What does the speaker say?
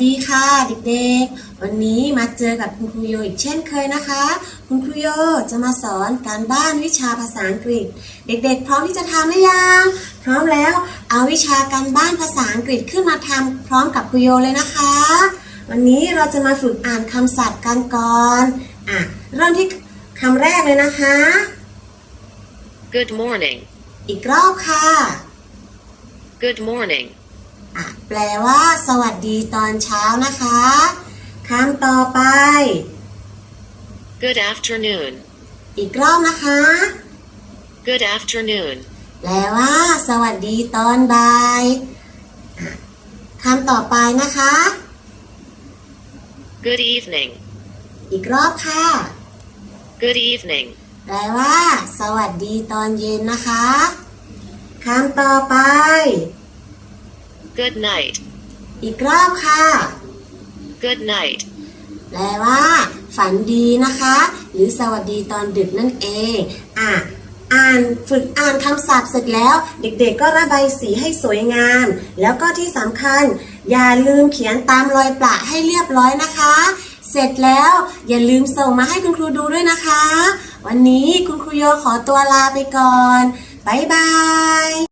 วัสดีค่ะเด็กๆ วันนี้มาเจอกับคุณครูโยอีกเช่นเคยนะคะ คุณครูโยจะมาสอนการบ้านวิชาภาษาอังกฤษ เด็กๆ พร้อมที่จะทำหรือยัง พร้อมแล้วเอาวิชาการบ้านภาษาอังกฤษขึ้นมาทำพร้อมกับครูโยเลยนะคะ วันนี้เราจะมาฝึกอ่านคำศัพท์กันก่อนอะเริ่มที่คำแรกเลยนะคะ Good morning. อีกรอบค่ะ Good morning. อะแปลว่า สวัสดีตอนเช้านะคะคำต่อไป Good afternoon. อีกรอบนะคะ Good afternoon. แปลว่า สวัสดีตอนบ่ายอะคำต่อไปนะคะ Good evening. อีกรอบค่ะ Good evening. แปลว่า สวัสดีตอนเย็นนะคะคำต่อไป Good night. อีกรอบค่ะ Good night. แปลว่า ฝันดีนะคะ หรือสวัสดีตอนดึกนั่นเอง อะอ่านฝึกอ่านคำศัพท์เสร็จแล้ว เด็กๆก็ระบายสีให้สวยงาม แล้วก็ที่สำคัญ อย่าลืมเขียนตามรอยประให้เรียบร้อยนะคะ เสร็จแล้วอย่าลืมส่งมาให้คุณครูดูด้วยนะคะ วันนี้คุณครูโยขอตัวลาไปก่อน บ๊ายบาย